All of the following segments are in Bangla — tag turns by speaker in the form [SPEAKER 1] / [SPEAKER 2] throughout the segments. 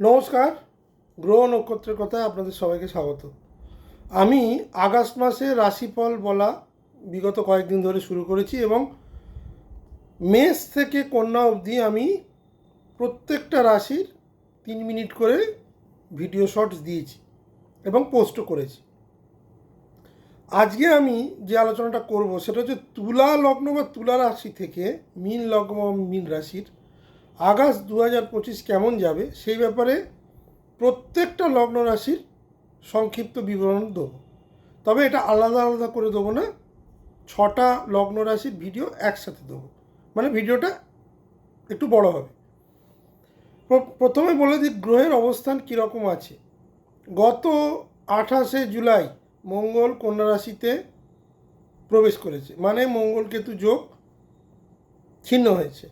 [SPEAKER 1] নমস্কার, গ্রহ নক্ষত্রের কথায় আপনাদের সবাইকে স্বাগত। আমি আগস্ট মাসে রাশিফল বলা বিগত কয়েকদিন ধরে শুরু করেছি এবং মেষ থেকে কন্যা অবধি আমি প্রত্যেকটা রাশির তিন মিনিট করে ভিডিও শর্টস দিয়েছি এবং পোস্টও করেছি। আজকে আমি যে আলোচনাটা করব সেটা হচ্ছে তুলা লগ্ন বা তুলা রাশি থেকে মীন লগ্ন মীন রাশির আগস্ট দু হাজার পঁচিশ কেমন যাবে সেই ব্যাপারে প্রত্যেকটা লগ্ন রাশির সংক্ষিপ্ত বিবরণ দেবো। তবে এটা আলাদা আলাদা করে দেবো না, ছটা লগ্ন রাশির ভিডিও একসাথে দেবো। মানে ভিডিওটা একটু বড় হবে। প্রথমে বলে দিই গ্রহের অবস্থান কীরকম আছে। গত আঠাশে জুলাই মঙ্গল কন্যা রাশিতে প্রবেশ করেছে। মানে মঙ্গল কেতু যোগ ছিন্ন হয়েছে।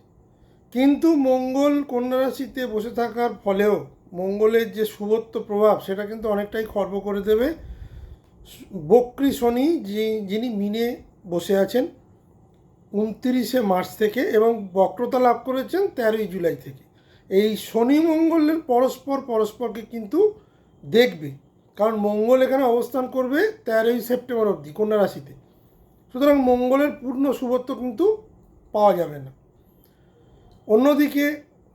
[SPEAKER 1] কিন্তু মঙ্গল কন্যা রাশিতে বসে থাকার ফলেও মঙ্গলের যে শুভত্ব প্রভাব, সেটা কিন্তু অনেকটাই খর্ব করে দেবে। বক্রী শনি যিনি মিনে বসে আছেন, উনত্রিশে মার্চ থেকে এবং বক্রতা লাভ করেছেন তেরোই জুলাই থেকে। এই শনি মঙ্গলের পরস্পর পরস্পরকে কিন্তু দেখবে, কারণ মঙ্গল এখানে অবস্থান করবে তেরোই সেপ্টেম্বর অবধি কন্যা রাশিতে। সুতরাং মঙ্গলের পূর্ণ শুভত্ব কিন্তু পাওয়া যাবে না। অন্যদিকে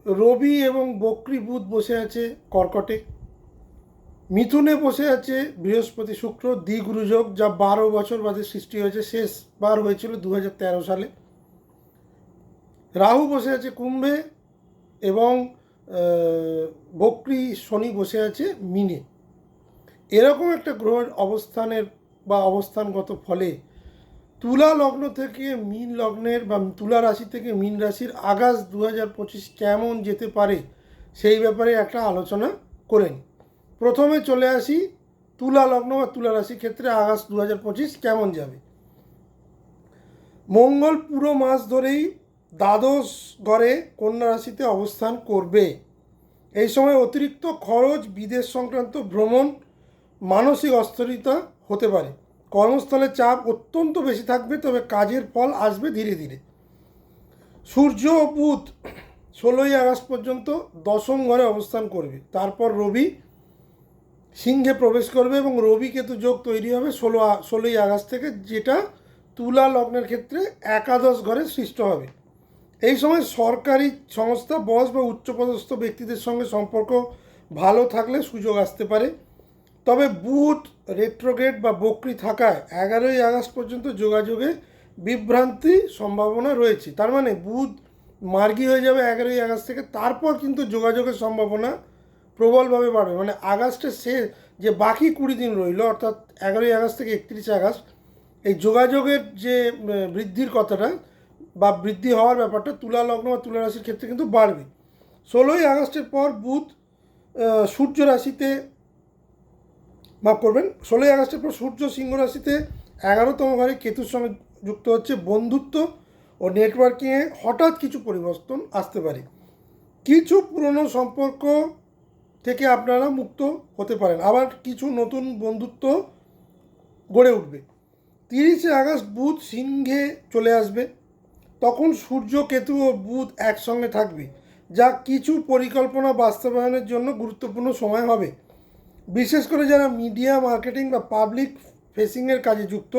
[SPEAKER 1] রবি এবং বক্রী বুধ বসে আছে কর্কটে। মিথুনে বসে আছে বৃহস্পতি শুক্র দ্বিগুরুযোগ, যা বারো বছর বাদে সৃষ্টি হয়েছে, শেষবার হয়েছিল দু হাজার তেরো সালে। রাহু বসে আছে কুম্ভে এবং বক্রী শনি বসে আছে মিনে। এরকম একটা গ্রহের অবস্থানের বা অবস্থানগত ফলে তুলা লগ্ন থেকে মীন লগ্নের বা তুলা রাশি থেকে মীন রাশির আগস্ট দু হাজার পঁচিশ কেমন যেতে পারে সেই ব্যাপারে একটা আলোচনা করেন প্রথমে চলে আসি তুলা লগ্ন বা তুলা রাশির ক্ষেত্রে আগস্ট দু হাজার পঁচিশ কেমন যাবে। মঙ্গল পুরো মাস ধরেই দ্বাদশ ঘরে কন্যা রাশিতে অবস্থান করবে। এই সময় অতিরিক্ত খরচ, বিদেশ সংক্রান্ত ভ্রমণ, মানসিক অস্থিরতা হতে পারে। কর্মস্থলে চাপ অত্যন্ত বেশি থাকবে, তবে কাজের ফল আসবে ধীরে ধীরে। সূর্য ও বুধ ষোলোই আগস্ট পর্যন্ত দশম ঘরে অবস্থান করবে। তারপর রবি সিংহে প্রবেশ করবে এবং রবি কেতু যোগ তৈরি হবে ষোলো ষোলোই আগস্ট থেকে, যেটা তুলা লগ্নের ক্ষেত্রে একাদশ ঘরে সৃষ্ট হবে। এই সময় সরকারি সংস্থা, বস বা উচ্চপদস্থ ব্যক্তিদের সঙ্গে সম্পর্ক ভালো থাকলে সুযোগ আসতে পারে। তবে বুথ রেট্রোগ্রেড বা বকরি থাকায় এগারোই আগস্ট পর্যন্ত যোগাযোগে বিভ্রান্তি সম্ভাবনা রয়েছে। তার মানে বুধ মার্গী হয়ে যাবে এগারোই আগস্ট থেকে, তারপর কিন্তু যোগাযোগের সম্ভাবনা প্রবলভাবে বাড়বে। মানে আগস্টের সে যে বাকি কুড়ি দিন রইল, অর্থাৎ এগারোই আগস্ট থেকে একত্রিশে আগস্ট, এই যোগাযোগের যে বৃদ্ধির কথাটা বা বৃদ্ধি হওয়ার ব্যাপারটা তুলা লগ্ন বা তুলা রাশির ক্ষেত্রে কিন্তু বাড়বে। ষোলোই আগস্টের পর বুধ সূর্য রাশিতে মাফ করবেন, ষোলোই আগস্টের পর সূর্য সিংহ রাশিতে এগারোতম ঘরে কেতুর সঙ্গে যুক্ত হচ্ছে বন্ধুত্ব ও নেটওয়ার্কিংয়ে হঠাৎ কিছু পরিবর্তন আসতে পারে। কিছু পুরনো সম্পর্ক থেকে আপনারা মুক্ত হতে পারেন, আবার কিছু নতুন বন্ধুত্ব গড়ে উঠবে। তিরিশে আগস্ট বুধ সিংহে চলে আসবে, তখন সূর্য, কেতু ও বুধ একসঙ্গে থাকবে, যা কিছু পরিকল্পনা বাস্তবায়নের জন্য গুরুত্বপূর্ণ সময় হবে। বিশেষ করে যারা মিডিয়া মার্কেটিং বা পাবলিক ফেসিংয়ের কাজে যুক্ত,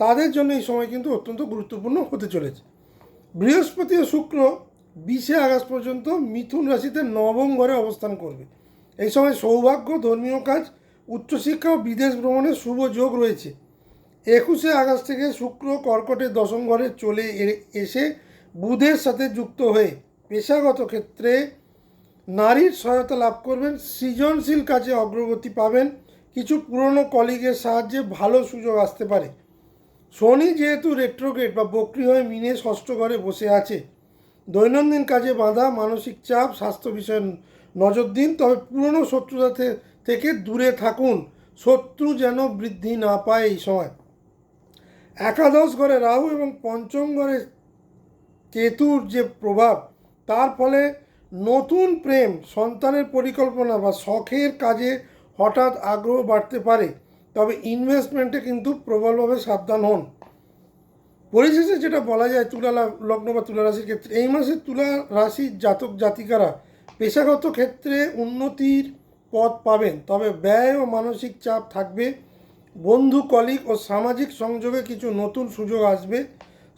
[SPEAKER 1] তাদের জন্য এই সময় কিন্তু অত্যন্ত গুরুত্বপূর্ণ হতে চলেছে। বৃহস্পতি ও শুক্র বিশে আগস্ট পর্যন্ত মিথুন রাশিতে নবম ঘরে অবস্থান করবে। এই সময় সৌভাগ্য, ধর্মীয় কাজ, উচ্চশিক্ষা ও বিদেশ ভ্রমণের শুভ যোগ রয়েছে। একুশে আগস্ট থেকে শুক্র কর্কটের দশম ঘরে চলে এসে বুধের সাথে যুক্ত হয়ে পেশাগত ক্ষেত্রে নারীর সহায়তা লাভ করবেন, সৃজনশীল কাজে অগ্রগতি পাবেন, কিছু পুরনো কলিগের সাহায্যে ভালো সুযোগ আসতে পারে। শনি যেহেতু রেট্রোগেট বা বক্রি হয়ে মিনে ষষ্ঠ ঘরে বসে আছে। দৈনন্দিন কাজে বাধা, মানসিক চাপ, স্বাস্থ্য বিষয়ে নজর দিন, তবে পুরনো শত্রুতা থেকে দূরে থাকুন। শত্রু যেন বৃদ্ধি না পায় এই সময়। একাদশ ঘরে রাহু এবং পঞ্চম ঘরে কেতুর যে প্রভাব, তার ফলে নতুন প্রেম, সন্তানের পরিকল্পনা বা শখের কাজে হঠাৎ আগ্রহ বাড়তে পারে, তবে ইনভেস্টমেন্টে কিন্তু প্রবলভাবে সাবধান হন। পরিশেষে যেটা বলা যায়, তুলা লগ্ন বা তুলা রাশির ক্ষেত্রে, এই মাসে তুলা রাশির জাতক জাতিকারা পেশাগত ক্ষেত্রে উন্নতির পথ পাবেন, তবে ব্যয় ও মানসিক চাপ থাকবে। বন্ধু কলিগ ও সামাজিক সংযোগে কিছু নতুন সুযোগ আসবে।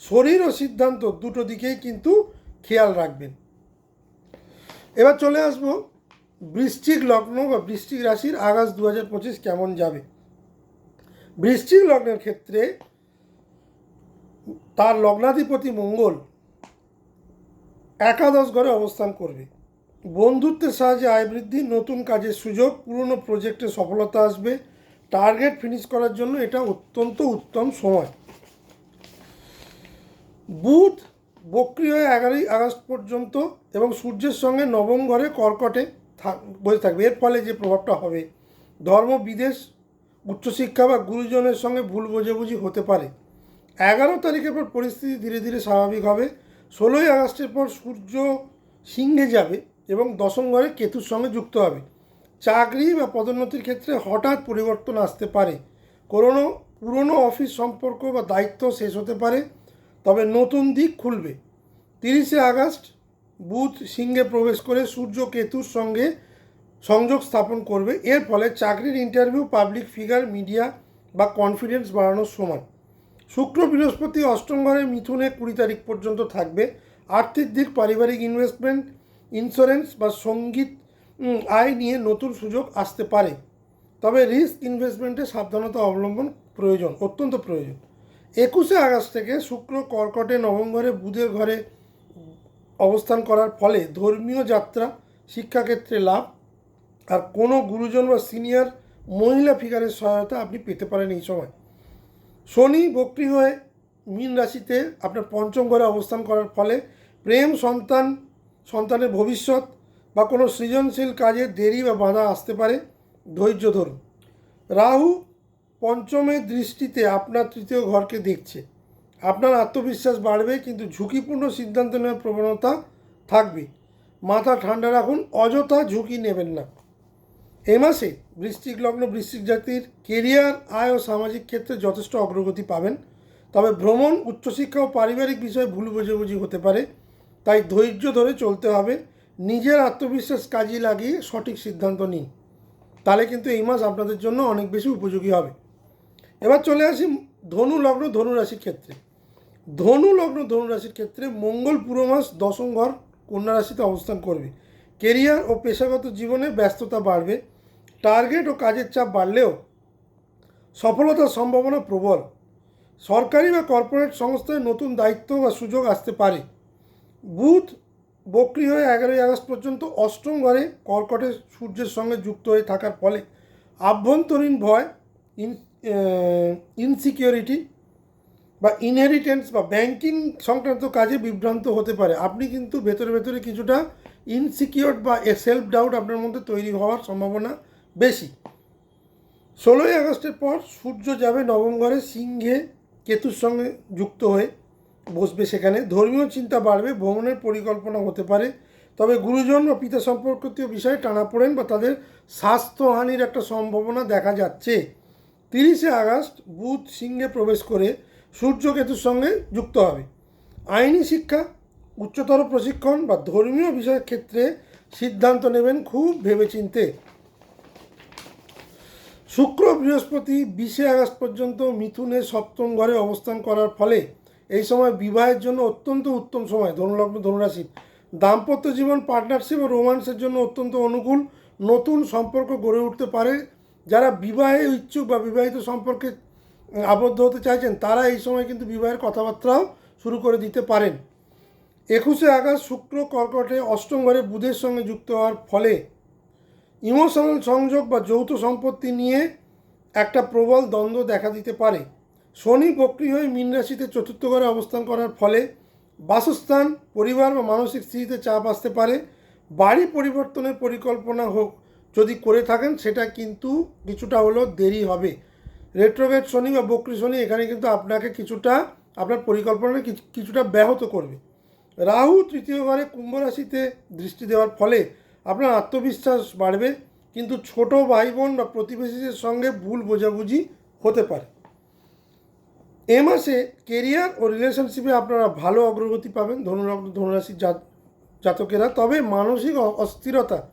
[SPEAKER 1] শরীর ও সিদ্ধান্ত দুটো দিকেই কিন্তু খেয়াল রাখবেন। এবার চলে আসব বৃশ্চিক লগ্ন বা বৃশ্চিক রাশির আগস্ট দু হাজার পঁচিশ কেমন যাবে? বৃশ্চিক লগ্নের ক্ষেত্রে তার লগ্নাধিপতি মঙ্গল একাদশ ঘরে অবস্থান করবে। বন্ধুত্বের সাহায্যে আয় বৃদ্ধি, নতুন কাজের সুযোগ, পুরনো প্রজেক্টে সফলতা আসবে। টার্গেট ফিনিশ করার জন্য এটা অত্যন্ত উত্তম সময়। বুধ বক্রি হয়ে এগারোই আগস্ট পর্যন্ত এবং সূর্যের সঙ্গে নবম ঘরে কর্কটে বসে থাকবে। এর ফলে যে প্রভাবটা হবে, ধর্ম, বিদেশ, উচ্চশিক্ষা বা গুরুজনের সঙ্গে ভুল বোঝাবুঝি হতে পারে। এগারো তারিখের পর পরিস্থিতি ধীরে ধীরে স্বাভাবিক হবে। ষোলোই আগস্টের পর সূর্য সিংহে যাবে এবং দশম ঘরে কেতুর সঙ্গে যুক্ত হবে। চাকরি বা পদোন্নতির ক্ষেত্রে হঠাৎ পরিবর্তন আসতে পারে। কোনো পুরনো অফিস সম্পর্ক বা দায়িত্ব শেষ হতে পারে। তবে নতুন দিক খুলবে। তিরিশে আগস্ট বুধ সিংহে প্রবেশ করে সূর্য কেতুর সঙ্গে সংযোগ স্থাপন করবে। এর ফলে চাকরির ইন্টারভিউ পাবলিক ফিগার মিডিয়া বা কনফিডেন্স বাড়ানোর সময়। শুক্র বৃহস্পতি অষ্টম ঘরে মিথুনে কুড়ি তারিখ পর্যন্ত থাকবে। আর্থিক দিক, পারিবারিক ইনভেস্টমেন্ট ইন্স্যুরেন্স বা সংগীত আয় নিয়ে নতুন সুযোগ আসতে পারে। তবে রিস্ক ইনভেস্টমেন্টে সাবধানতা অবলম্বন প্রয়োজন, অত্যন্ত প্রয়োজন। একুশে আগস্ট থেকে শুক্র, কর্কটে নবম ঘরে বুধের ঘরে অবস্থান করার ফলে ধর্মীয় যাত্রা, শিক্ষাক্ষেত্রে লাভ। আর কোনো গুরুজন বা সিনিয়র মহিলা ফিগারের সহায়তা আপনি পেতে পারেন এই সময়। শনি বক্রি হয়ে মীন রাশিতে আপনার পঞ্চম ঘরে অবস্থান করার ফলে প্রেম, সন্তান, সন্তানের ভবিষ্যৎ বা কোনো সৃজনশীল কাজে দেরি বা বাধা আসতে পারে। ধৈর্য ধরুন। রাহু পঞ্চমের দৃষ্টিতে আপনার তৃতীয় ঘরকে দেখছে। আপনার আত্মবিশ্বাস বাড়বে, কিন্তু ঝুঁকিপূর্ণ সিদ্ধান্ত নেওয়ার প্রবণতা থাকবে। মাথা ঠান্ডা রাখুন, অযথা ঝুঁকি নেবেন না। এ মাসে বৃশ্চিক লগ্ন, বৃশ্চিক জাতির কেরিয়ার, আয় ও সামাজিক ক্ষেত্রে যথেষ্ট অগ্রগতি পাবেন। তবে ভ্রমণ, উচ্চশিক্ষা ও পারিবারিক বিষয়ে ভুল বোঝাবুঝি হতে পারে। তাই ধৈর্য ধরে চলতে হবে। নিজের আত্মবিশ্বাস কাজে লাগিয়ে সঠিক সিদ্ধান্ত নিন। তাহলে কিন্তু এই মাস আপনাদের জন্য অনেক বেশি উপযোগী হবে। এবার চলে আসি ধনু লগ্ন, ধনু রাশির ক্ষেত্রে। ধনু লগ্ন, ধনু রাশির ক্ষেত্রে মঙ্গল পুরো মাস দশম ঘর কন্যা রাশিতে অবস্থান করবে। কেরিয়ার ও পেশাগত জীবনে ব্যস্ততা বাড়বে। টার্গেট ও কাজের চাপ বাড়লেও সফলতার সম্ভাবনা প্রবল। সরকারি বা কর্পোরেট সংস্থায় নতুন দায়িত্ব বা সুযোগ আসতে পারে। বুধ বক্রি হয়ে এগারোই আগস্ট পর্যন্ত অষ্টম ঘরে কর্কটের সূর্যের সঙ্গে যুক্ত হয়ে থাকার ফলে আভ্যন্তরীণ ভয় ইনসিকিউরিটি বা ইনহেরিটেন্স বা ব্যাংকিং সংক্রান্ত কাজে বিভ্রান্ত হতে পারে। আপনি কিন্তু ভেতরে ভেতরে কিছুটা ইনসিকিওর বা এ সেলফ ডাউট আপনার মধ্যে তৈরি হওয়ার সম্ভাবনা বেশি। ষোলোই আগস্টের পর সূর্য যাবে নবম ঘরে, সিংহে কেতুর সঙ্গে যুক্ত হয়ে বসবে সেখানে। ধর্মীয় চিন্তা বাড়বে, ভ্রমণের পরিকল্পনা হতে পারে। তবে গুরুজন বা পিতা সম্পর্কিত বিষয়ে টানা পড়েন বা তাদের স্বাস্থ্যহানির একটা সম্ভাবনা দেখা যাচ্ছে। তিরিশে আগস্ট বুধ সিংহে প্রবেশ করে সূর্য কেতুর সঙ্গে যুক্ত হবে। আইনি শিক্ষা, উচ্চতর প্রশিক্ষণ বা ধর্মীয় বিষয়ের ক্ষেত্রে সিদ্ধান্ত নেবেন খুব ভেবেচিন্তে। শুক্র বৃহস্পতি বিশে আগস্ট পর্যন্ত মিথুনের সপ্তম ঘরে অবস্থান করার ফলে এই সময় বিবাহের জন্য অত্যন্ত উত্তম সময়। ধনুলগ্ন ধনুরাশি। দাম্পত্য জীবন, পার্টনারশিপ ও রোমান্সের জন্য অত্যন্ত অনুকূল। নতুন সম্পর্ক গড়ে উঠতে পারে যারা বিবাহে ইচ্ছুক বা বিবাহিত সম্পর্কে আবদ্ধ হতে চাইছেন, তারা এই সময় কিন্তু বিবাহের কথাবার্তাও শুরু করে দিতে পারেন। একুশে আগস্ট শুক্র কর্কটে অষ্টম ঘরে বুধের সঙ্গে যুক্ত হওয়ার ফলে ইমোশনাল সংযোগ বা যৌথ সম্পত্তি নিয়ে একটা প্রবল দ্বন্দ্ব দেখা দিতে পারে। শনি বক্রি হয়ে মীন রাশিতে চতুর্থ ঘরে অবস্থান করার ফলে বাসস্থান, পরিবার বা মানসিক স্থিতিতে চাপ আসতে পারে। বাড়ি পরিবর্তনের পরিকল্পনা হোক যদি করে থাকেন, সেটা কিন্তু কিছুটা হলেও দেরি হবে। রেট্রোগেট শনি বা বক্রি শনি এখানে কিন্তু আপনাকে কিছুটা, আপনার পরিকল্পনা কিছু- কিছুটা ব্যাহত করবে। রাহু তৃতীয় ঘরে কুম্ভ রাশিতে দৃষ্টি দেওয়ার ফলে আপনার আত্মবিশ্বাস বাড়বে, কিন্তু ছোট ভাই বোন বা প্রতিবেশীদের সঙ্গে ভুল বোঝাবুঝি হতে পারে। এ মাসে কেরিয়ার ও রিলেশনশিপে আপনারা ভালো অগ্রগতি পাবেন জা জাতকেরা, তবে মানসিক অস্থিরতা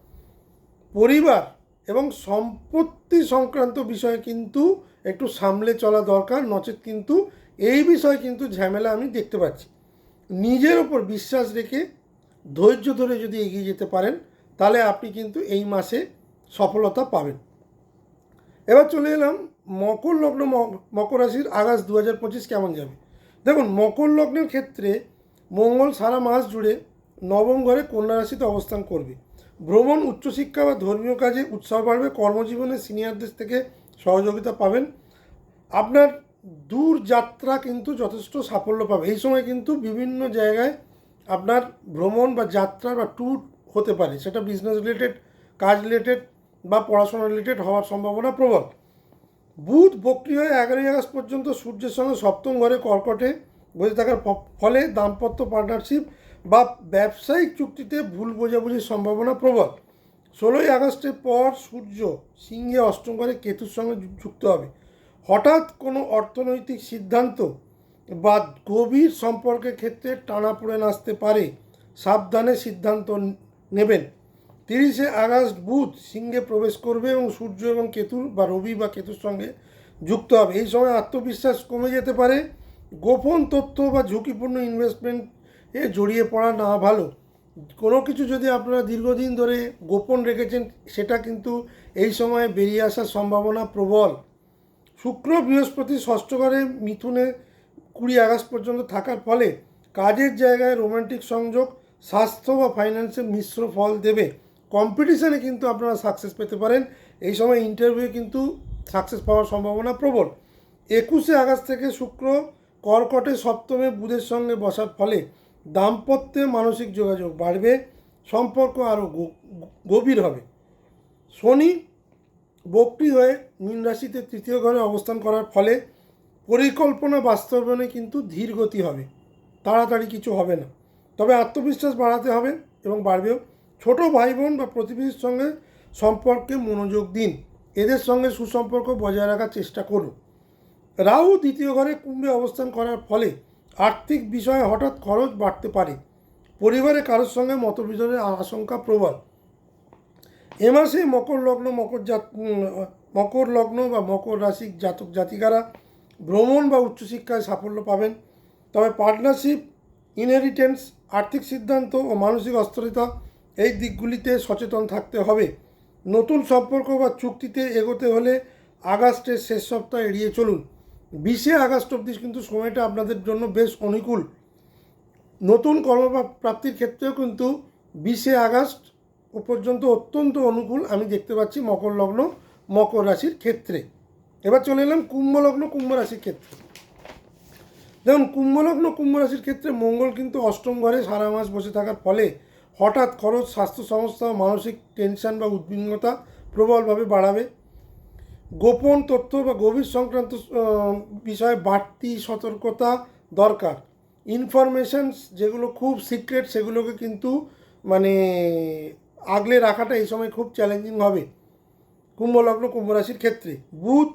[SPEAKER 1] পরিবার এবং সম্পত্তি সংক্রান্ত বিষয়ে কিন্তু একটু সামলে চলা দরকার, নচেত কিন্তু এই বিষয়ে কিন্তু ঝামেলা আমি দেখতে পাচ্ছি। নিজের ওপর বিশ্বাস রেখে, ধৈর্য ধরে যদি এগিয়ে যেতে পারেন, তাহলে আপনি কিন্তু এই মাসে সফলতা পাবেন। এবার চলে এলাম, মকর লগ্ন, মকর রাশির আগস্ট দু হাজার পঁচিশ কেমন যাবে? দেখুন, মকর লগ্নের ক্ষেত্রে মঙ্গল সারা মাস জুড়ে নবম ঘরে কন্যা রাশিতে অবস্থান করবে। ভ্রমণ, উচ্চশিক্ষা বা ধর্মীয় কাজে উৎসাহ বাড়বে, কর্মজীবনে সিনিয়রদের থেকে সহযোগিতা পাবেন। আপনার দূর যাত্রা কিন্তু যথেষ্ট সাফল্য পাবে। এই সময় কিন্তু বিভিন্ন জায়গায় আপনার ভ্রমণ বা যাত্রা বা ট্যুর হতে পারে। সেটা বিজনেস রিলেটেড কাজ রিলেটেড বা পড়াশোনা রিলেটেড হওয়ার সম্ভাবনা প্রবল। বুধ বক্রি হয়ে এগারোই আগস্ট পর্যন্ত সূর্যের সঙ্গে সপ্তম ঘরে কর্কটে বসে থাকার ফলে দাম্পত্য পার্টনারশিপ বা ব্যবসায়িক চুক্তিতে ভুল বোঝাবুঝির সম্ভাবনা প্রবল। ষোলোই আগস্টের পর সূর্য সিংহে অষ্টম ঘরে কেতুর সঙ্গে যুক্ত হবে। হঠাৎ কোনো অর্থনৈতিক সিদ্ধান্ত বা গভীর সম্পর্কের ক্ষেত্রে টানাপোড়েন আসতে পারে, সাবধানে সিদ্ধান্ত নেবেন। তিরিশে আগস্ট বুধ সিংহে প্রবেশ করবে এবং সূর্য এবং কেতুর বা রবি বা কেতুর সঙ্গে যুক্ত হবে। এই সময় আত্মবিশ্বাস কমে যেতে পারে। গোপন তথ্য বা ঝুঁকিপূর্ণ ইনভেস্টমেন্ট এ জড়িয়ে পড়া না ভালো। কোনো কিছু যদি আপনারা দীর্ঘদিন ধরে গোপন রেখেছেন, সেটা কিন্তু এই সময়ে বেরিয়ে আসার সম্ভাবনা প্রবল। শুক্র বৃহস্পতি ষষ্ঠ ঘরে মিথুনে কুড়ি আগস্ট পর্যন্ত থাকার ফলে কাজের জায়গায় রোমান্টিক সংযোগ, স্বাস্থ্য বা ফাইন্যান্সে মিশ্র ফল দেবে। কম্পিটিশানে কিন্তু আপনারা সাকসেস পেতে পারেন। এই সময় ইন্টারভিউ কিন্তু সাকসেস পাওয়ার সম্ভাবনা প্রবল। একুশে আগস্ট থেকে শুক্র কর্কটে সপ্তমে বুধের সঙ্গে বসার ফলে দাম্পত্যে মানসিক যোগাযোগ বাড়বে, সম্পর্ক আরও গভীর হবে। শনি বক্রি হয়ে মীন রাশিতে তৃতীয় ঘরে অবস্থান করার ফলে পরিকল্পনা বাস্তবায়নে কিন্তু ধীর গতি হবে। তাড়াতাড়ি কিছু হবে না। তবে আত্মবিশ্বাস বাড়াতে হবে এবং বাড়বেও। ছোট ভাই বোন বা প্রতিবেশীর সঙ্গে সম্পর্কে মনোযোগ দিন। এদের সঙ্গে সুসম্পর্ক বজায় রাখার চেষ্টা করুন। রাহু দ্বিতীয় ঘরে কুম্ভে অবস্থান করার ফলে আর্থিক বিষয়ে হঠাৎ খরচ বাড়তে পারে। পরিবারে কারোর সঙ্গে মতবিরোধের আশঙ্কা প্রবল। এ মাসে মকর লগ্ন, মকর জাত মকর লগ্ন বা মকর রাশি জাতক জাতিকারা ভ্রমণ বা উচ্চশিক্ষায় সাফল্য পাবেন। তবে পার্টনারশিপ, ইনহেরিটেন্স, আর্থিক সিদ্ধান্ত ও মানসিক অস্থিরতা এই দিকগুলিতে সচেতন থাকতে হবে। নতুন সম্পর্ক বা চুক্তিতে এগোতে হলে আগস্টের শেষ সপ্তাহ এড়িয়ে চলুন। বিশে আগস্ট অবধি কিন্তু সময়টা আপনাদের জন্য বেশ অনুকূল। নতুন কর্মপ্রাপ্তির ক্ষেত্রেও কিন্তু বিশে আগস্ট পর্যন্ত অত্যন্ত অনুকূল। আমি দেখতে পাচ্ছি মকর লগ্ন, মকর রাশির ক্ষেত্রে। এবার চলে এলাম কুম্ভ লগ্ন, কুম্ভ রাশির ক্ষেত্রে। দেখুন, কুম্ভ লগ্ন, কুম্ভ রাশির ক্ষেত্রে মঙ্গল কিন্তু অষ্টম ঘরে সারা মাস বসে থাকার ফলে হঠাৎ খরচ, স্বাস্থ্য সমস্যা, মানসিক টেনশন বা উদ্বিগ্নতা প্রবলভাবে বাড়াবে। গোপন তথ্য বা গভীর সংক্রান্ত বিষয়ে বাড়তি সতর্কতা দরকার। ইনফরমেশনস যেগুলো খুব সিক্রেট সেগুলোকে কিন্তু মানে আগলে রাখাটা এই সময় খুব চ্যালেঞ্জিং হবে। কুম্ভ লগ্ন, কুম্ভ রাশির ক্ষেত্রে। বুধ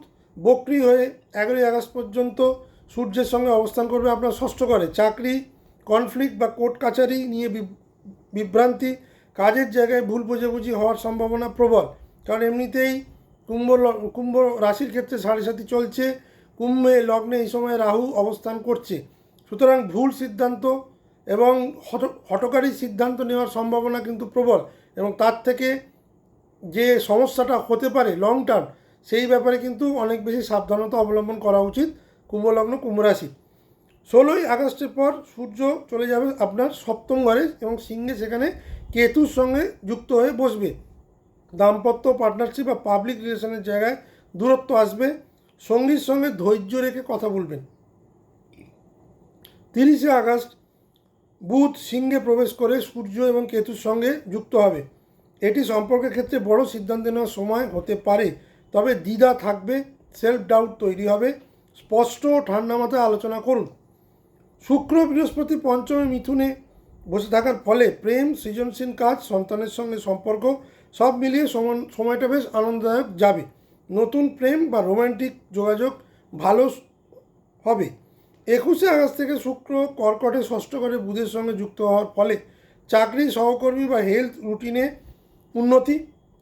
[SPEAKER 1] বক্রি হয়ে এগারোই আগস্ট পর্যন্ত সূর্যের সঙ্গে অবস্থান করবে আপনার ষষ্ঠ ঘরে। চাকরি কনফ্লিক্ট বা কোর্ট কাছারি নিয়ে বিভ- বিভ্রান্তি, কাজের জায়গায় ভুল বোঝাবুঝি হওয়ার সম্ভাবনা প্রবল। কারণ এমনিতেই কুম্ভ কুম্ভ রাশির ক্ষেত্রে সাড়ে সাথী চলছে, কুম্ভে লগ্নে এই সময় রাহু অবস্থান করছে। সুতরাং ভুল সিদ্ধান্ত এবং হট, হটকারী সিদ্ধান্ত নেওয়ার সম্ভাবনা কিন্তু প্রবল এবং তার থেকে যে সমস্যাটা হতে পারে লং টার্ম সেই ব্যাপারে কিন্তু অনেক বেশি সাবধানতা অবলম্বন করা উচিত কুম্ভলগ্ন কুম্ভ রাশি। ষোলোই আগস্টের পর সূর্য চলে যাবে আপনার সপ্তম ঘরে এবং সিংহে সেখানে কেতুর সঙ্গে যুক্ত হয়ে বসবে। দাম্পত্য পার্টনারশিপ বা পাবলিক রিলেশনের জায়গায় দূরত্ব আসবে। সঙ্গীর সঙ্গে ধৈর্য রেখে কথা বলবেন। তিরিশে আগস্ট, বুধ সিংহে প্রবেশ করে সূর্য এবং কেতুর সঙ্গে যুক্ত হবে। এটি সম্পর্কের ক্ষেত্রে বড় সিদ্ধান্ত নেওয়ার সময় হতে পারে, তবে দ্বিধা থাকবে সেলফ ডাউট তৈরি হবে। স্পষ্ট ও ঠান্ডা মাথায় আলোচনা করুন। শুক্র, বৃহস্পতি, পঞ্চমে মিথুনে বসে থাকার ফলে প্রেম, সৃজনশীল কাজ, সন্তানের সঙ্গে সম্পর্ক সব মিলিয়ে সমান সময়টা বেশ আনন্দদায়ক যাবে। নতুন প্রেম বা রোমান্টিক যোগাযোগ ভালো হবে। একুশে আগস্ট থেকে শুক্র কর্কটে ষষ্ঠ ঘরে বুধের সঙ্গে যুক্ত হওয়ার ফলে চাকরি, সহকর্মী বা হেলথ রুটিনে উন্নতি,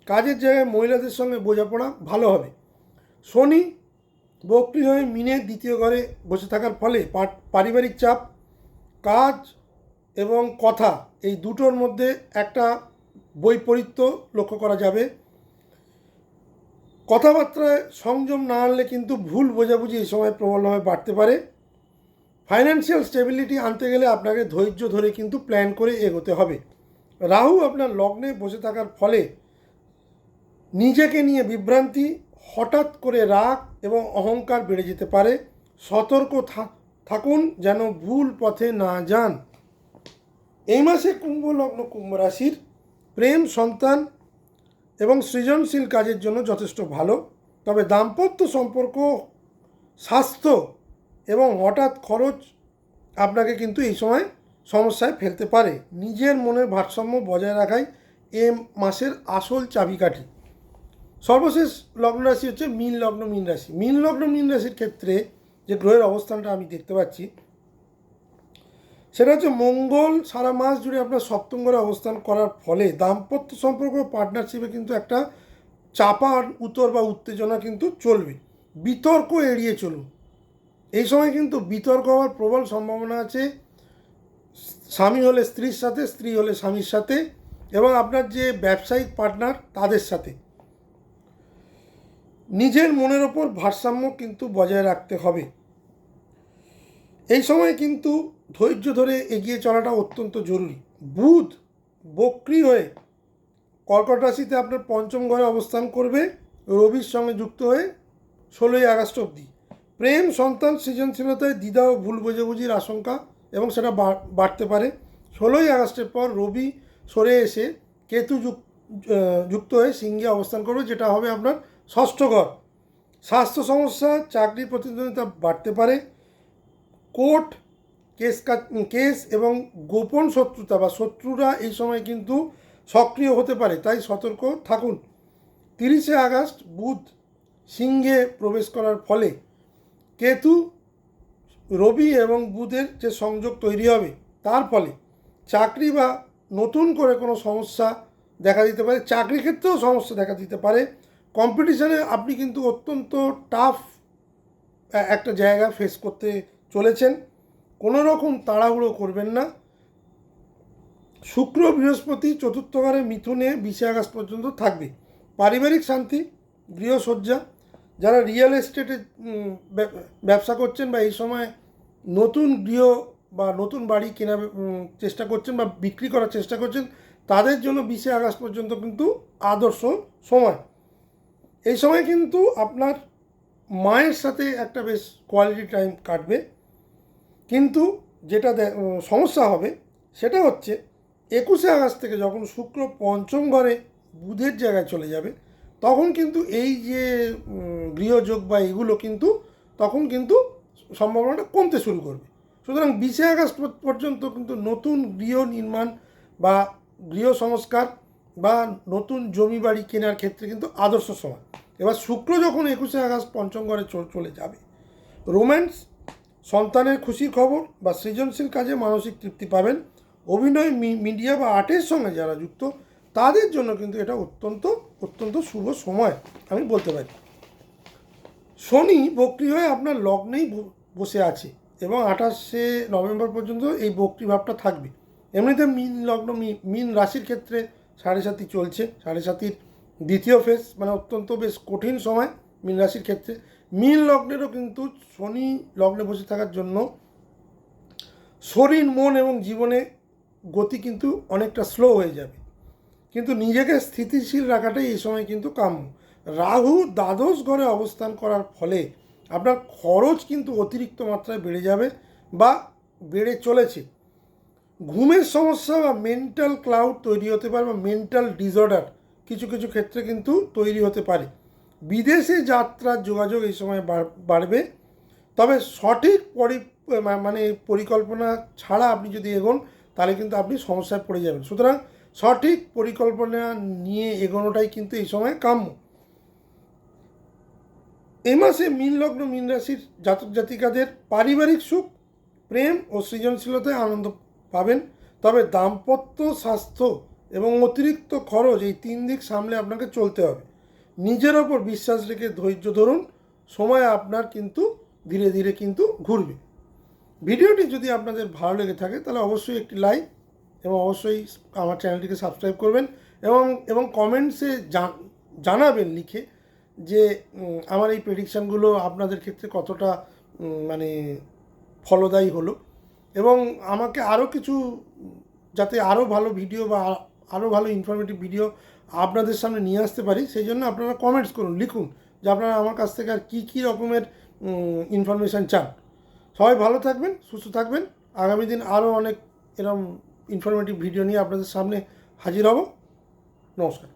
[SPEAKER 1] কাজের জায়গায় মহিলাদের সঙ্গে বোঝাপড়া ভালো হবে। শনি বক্রি হয়ে মিনের দ্বিতীয় ঘরে বসে থাকার ফলে পারিবারিক চাপ, কাজ এবং কথা এই দুটোর মধ্যে একটা বৈপরীত্য লক্ষ্য করা যাবে। কথাবার্তায় সংযম না আনলে কিন্তু ভুল বোঝাবুঝি এই সময় প্রবলভাবে বাড়তে পারে। ফাইন্যান্সিয়াল স্টেবিলিটি আনতে গেলে আপনাকে ধৈর্য ধরে কিন্তু প্ল্যান করে এগোতে হবে। রাহু আপনার লগ্নে বসে থাকার ফলে নিজেকে নিয়ে বিভ্রান্তি, হঠাৎ করে রাগ এবং অহংকার বেড়ে যেতে পারে। সতর্ক থাকুন যেন ভুল পথে না যান। এই মাসে কুম্ভ লগ্ন, কুম্ভ রাশির প্রেম, সন্তান এবং সৃজনশীল কাজের জন্য যথেষ্ট ভালো। তবে দাম্পত্য সম্পর্ক, স্বাস্থ্য এবং হঠাৎ খরচ আপনাকে কিন্তু এই সময় সমস্যায় ফেলতে পারে। নিজের মনের ভারসাম্য বজায় রাখাই এ মাসের আসল চাবিকাঠি। সর্বশেষ লগ্ন রাশি হচ্ছে মীন লগ্ন, মীন রাশি। মীন লগ্ন, মীন রাশির ক্ষেত্রে যে গ্রহের অবস্থানটা আমি দেখতে পাচ্ছি সেটা হচ্ছে মঙ্গল সারা মাস জুড়ে আপনার সপ্তম ঘরে অবস্থান করার ফলে দাম্পত্য সম্পর্ক পার্টনারশিপে কিন্তু একটা চাপা উত্তর বা উত্তেজনা কিন্তু চলবে। বিতর্ক এড়িয়ে চলুন। এই সময় কিন্তু বিতর্ক হওয়ার প্রবল সম্ভাবনা আছে। স্বামী হলে স্ত্রীর সাথে, স্ত্রী হলে স্বামীর সাথে এবং আপনার যে ব্যবসায়িক পার্টনার তাদের সাথে। নিজের মনের ওপর ভারসাম্য কিন্তু বজায় রাখতে হবে। এই সময় কিন্তু ধৈর্য ধরে এগিয়ে চলাটা অত্যন্ত জরুরি। বুধ বক্রি হয়ে কর্কট রাশিতে আপনার পঞ্চম ঘরে অবস্থান করবে, রবির সঙ্গে যুক্ত হয়ে ষোলোই আগস্ট অবধি। প্রেম, সন্তান সৃজনশীলতায় দ্বিধা ও ভুল বোঝাবুঝির আশঙ্কা এবং সেটা বাড়তে পারে। ষোলোই আগস্টের পর রবি সরে এসে কেতু যুক- যুক্ত হয়ে সিংহে অবস্থান করবে, যেটা হবে আপনার ষষ্ঠ ঘর। স্বাস্থ্য সমস্যা, চাকরির প্রতিদ্বন্দ্বিতা বাড়তে পারে। কোর্ট কেস কেস এবং গোপন শত্রুতা বা শত্রুরা এই সময় কিন্তু সক্রিয় হতে পারে, তাই সতর্ক থাকুন। তিরিশে আগস্ট, বুধ, সিংহে প্রবেশ করার ফলে কেতু, রবি এবং বুধের যে সংযোগ তৈরি হবে, তার ফলে চাকরি বা নতুন করে কোনো সমস্যা দেখা দিতে পারে, চাকরি ক্ষেত্রেও সমস্যা দেখা দিতে পারে। কম্পিটিশানে আপনি কিন্তু অত্যন্ত টাফ একটা জায়গা ফেস করতে চলেছেন। কোনো রকম তাড়াহুড়ো করবেন না। শুক্র, বৃহস্পতি, চতুর্থ ঘরে মিথুনে বিশে আগস্ট পর্যন্ত থাকবে। পারিবারিক শান্তি, গৃহসজ্জা, যারা রিয়েল এস্টেটে ব্যবসা করছেন বা এই সময় নতুন গৃহ বা নতুন বাড়ি কেনার চেষ্টা করছেন বা বিক্রি করার চেষ্টা করছেন, তাদের জন্য বিশে আগস্ট পর্যন্ত কিন্তু আদর্শ সময়। এই সময় কিন্তু আপনার মায়ের সাথে একটা বেশ কোয়ালিটি টাইম কাটবে। কিন্তু যেটা সমস্যা হবে সেটা হচ্ছে একুশে আগস্ট থেকে যখন শুক্র পঞ্চম ঘরে বুধের জায়গায় চলে যাবে, তখন কিন্তু এই যে গৃহযোগ বা এগুলো কিন্তু তখন কিন্তু সম্ভাবনাটা কমতে শুরু করবে। সুতরাং বিশে আগস্ট পর্যন্ত কিন্তু নতুন গৃহ নির্মাণ বা গৃহ সংস্কার বা নতুন জমি বাড়ি কেনার ক্ষেত্রে কিন্তু আদর্শ সময় এবার শুক্র যখন একুশে আগস্ট পঞ্চম ঘরে চলে যাবে, রোম্যান্স সন্তানের খুশির খবর বা সৃজনশীল কাজে মানসিক তৃপ্তি পাবেন। অভিনয় মিডিয়া বা আর্টের সঙ্গে যারা যুক্ত, তাদের জন্য কিন্তু এটা অত্যন্ত অত্যন্ত শুভ সময়, আমি বলতে পারি। শনি বক্রি হয়ে আপনার লগ্নেই বসে আছে এবং আঠাশে নভেম্বর পর্যন্ত এই বক্রি ভাবটা থাকবে। এমনিতে মিন লগ্ন মিন রাশির ক্ষেত্রে সাড়ে সাতি চলছে, সাড়ে সাতির দ্বিতীয় ফেজ মানে অত্যন্ত বেশ কঠিন সময় মিন রাশির ক্ষেত্রে। মিন লগ্নেরও কিন্তু শনি লগ্নে বসে থাকার জন্য শরীর, মন এবং জীবনে গতি কিন্তু অনেকটা স্লো হয়ে যাবে। কিন্তু নিজেকে স্থিতিশীল রাখাটাই এই সময় কিন্তু কাম্য। রাহু দ্বাদশ ঘরে অবস্থান করার ফলে আপনার খরচ কিন্তু অতিরিক্ত মাত্রায় বেড়ে যাবে বা বেড়ে চলেছে। ঘুমের সমস্যা বা মেন্টাল ক্লাউড তৈরি হতে পারে বা মেন্টাল ডিসঅর্ডার কিছু কিছু ক্ষেত্রে কিন্তু তৈরি হতে পারে। বিদেশে যাত্রার যোগাযোগ এই সময় বাড়- বাড়বে। তবে সঠিক পরি মানে পরিকল্পনা ছাড়া আপনি যদি এগোন, তাহলে কিন্তু আপনি সমস্যায় পড়ে যাবেন। সুতরাং সঠিক পরিকল্পনা নিয়ে এগোনোটাই কিন্তু এই সময় কাম্য। এই মাসে মীন লগ্ন, মীন রাশির জাতক জাতিকাদের পারিবারিক সুখ, প্রেম ও সৃজনশীলতায় আনন্দ পাবেন। তবে দাম্পত্য স্বাস্থ্য এবং অতিরিক্ত খরচ এই তিন দিক সামলে আপনাকে চলতে হবে। নিজের ওপর বিশ্বাস রেখে ধৈর্য ধরুন, সময় আপনার কিন্তু ধীরে ধীরে কিন্তু ঘুরবে। ভিডিওটি যদি আপনাদের ভালো লেগে থাকে, তাহলে অবশ্যই একটি লাইক এবং অবশ্যই আমার চ্যানেলটিকে সাবস্ক্রাইব করবেন এবং এবং কমেন্টসে জানাবেন লিখে যে আমার এই প্রেডিকশানগুলো আপনাদের ক্ষেত্রে কতটা মানে ফলদায়ী হলো এবং আমাকে আরও কিছু, যাতে আরও ভালো ভিডিও বা আরও ভালো ইনফরমেটিভ ভিডিও আপনাদের সামনে নিয়ে আসতে পারি, সেই জন্য আপনারা কমেন্টস করুন, লিখুন যে আপনারা আমার কাছ থেকে আর কী কী রকমের ইনফরমেশান চান। সবাই ভালো থাকবেন, সুস্থ থাকবেন। আগামী দিন আরও অনেক এরকম ইনফরমেটিভ ভিডিও নিয়ে আপনাদের সামনে হাজির হব। নমস্কার।